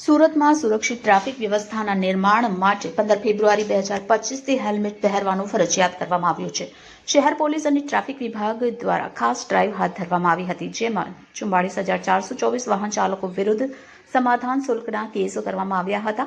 સુરતમાં સુરક્ષિત ટ્રાફિક વ્યવસ્થાના નિર્માણ માટે પંદર ફેબ્રુઆરી બે હજાર પચીસથી હેલ્મેટ પહેરવાનું ફરજિયાત કરવામાં આવ્યું છે. શહેર પોલીસ અને ટ્રાફિક વિભાગ દ્વારા ખાસ ડ્રાઈવ હાથ ધરવામાં આવી હતી, જેમાં ચુમ્માળીસ હજાર ચારસો ચોવીસ વાહન ચાલકો વિરુદ્ધ સમાધાન શુલ્કના કેસો કરવામાં આવ્યા હતા.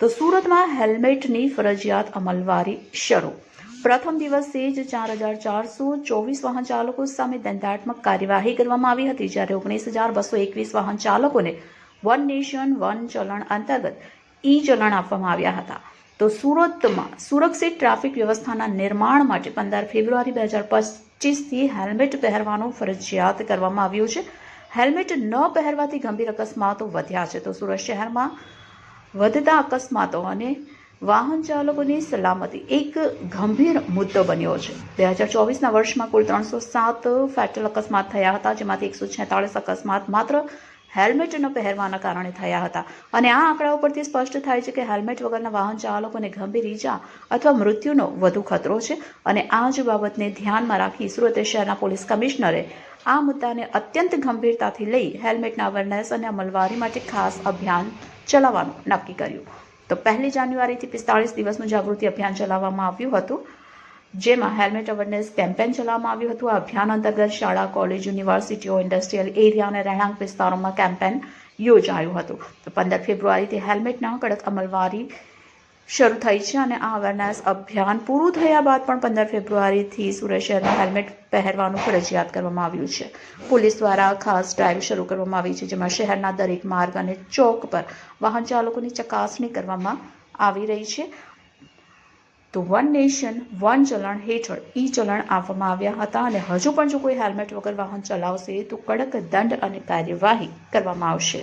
તો સુરતમાં હેલ્મેટની ફરજિયાત અમલવારી શરૂ. પ્રથમ દિવસે જ ચાર હજાર ચારસો ચોવીસ વાહન ચાલકો સામે દંડાત્મક કાર્યવાહી કરવામાં આવી હતી, જ્યારે ઓગણીસ હજાર બસો એકવીસ વાહન ચાલકોને વન નેશન, વન ચલણ અંતર્ગત ઈ ચલણ આપવામાં આવ્યા હતા. તો સુરતમાં સુરક્ષિત ટ્રાફિક વ્યવસ્થાના નિર્માણ માટે પંદર ફેબ્રુઆરી બે હજાર પચીસથી હેલ્મેટ પહેરવાનું ફરજિયાત કરવામાં આવ્યું છે. હેલ્મેટ ન પહેરવાથી ગંભીર અકસ્માતો વધ્યા છે. તો સુરત શહેરમાં વધતા અકસ્માતો અને વાહન ચાલકોની સલામતી એક ગંભીર મુદ્દો બન્યો છે. બે હજાર ચોવીસના વર્ષમાં કુલ ત્રણસો સાત ફેટલ અકસ્માત થયા હતા, જેમાંથી એકસો છેતાળીસ અકસ્માત માત્ર હેલ્મેટ ન પહેરવાના કારણે થયા હતા. અને આ આંકડાઓ પરથી સ્પષ્ટ થાય છે કે હેલ્મેટ વગરના વાહન ચાલકોને ગંભીર ઈજા અથવા મૃત્યુનો વધુ ખતરો છે. અને આ જ બાબતને ધ્યાનમાં રાખી સુરત શહેરના પોલીસ કમિશનરે આ મુદ્દાને અત્યંત ગંભીરતાથી લઈ હેલ્મેટના અવેરનેસ અને અમલવારી માટે ખાસ અભિયાન ચલાવવાનું નક્કી કર્યું. તો પહેલી જાન્યુઆરીથી પિસ્તાળીસ દિવસનું જાગૃતિ અભિયાન ચલાવવામાં આવ્યું હતું. જેમાં હેલ્મેટ અવેરનેસ કેમ્પેન ચલાવવામાં આવ્યું હતું. આ અભિયાન અંતર્ગત શાળા, કોલેજ, યુનિવર્સિટીઓ, ઇન્ડસ્ટ્રીયલ એરિયા અને રહેણાંક વિસ્તારોમાં કેમ્પેન યોજાયું હતું. તો પંદર ફેબ્રુઆરીથી હેલ્મેટના કડક અમલવારી શરૂ થઈ છે અને આ અવેરનેસ અભિયાન પૂરું થયા બાદ પણ પંદર ફેબ્રુઆરીથી સુરત શહેરમાં હેલ્મેટ પહેરવાનું ફરજિયાત કરવામાં આવ્યું છે. પોલીસ દ્વારા ખાસ ડ્રાઈવ શરૂ કરવામાં આવી છે, જેમાં શહેરના દરેક માર્ગ અને ચોક પર વાહન ચાલકોની ચકાસણી કરવામાં આવી રહી છે. તો વન નેશન વન ચલણ હેઠળ ઈ ચલણ આપવામાં આવ્યા હતા અને હજુ પણ જો કોઈ હેલ્મેટ વગર વાહન ચલાવશે તો કડક દંડ અને કાર્યવાહી કરવામાં આવશે.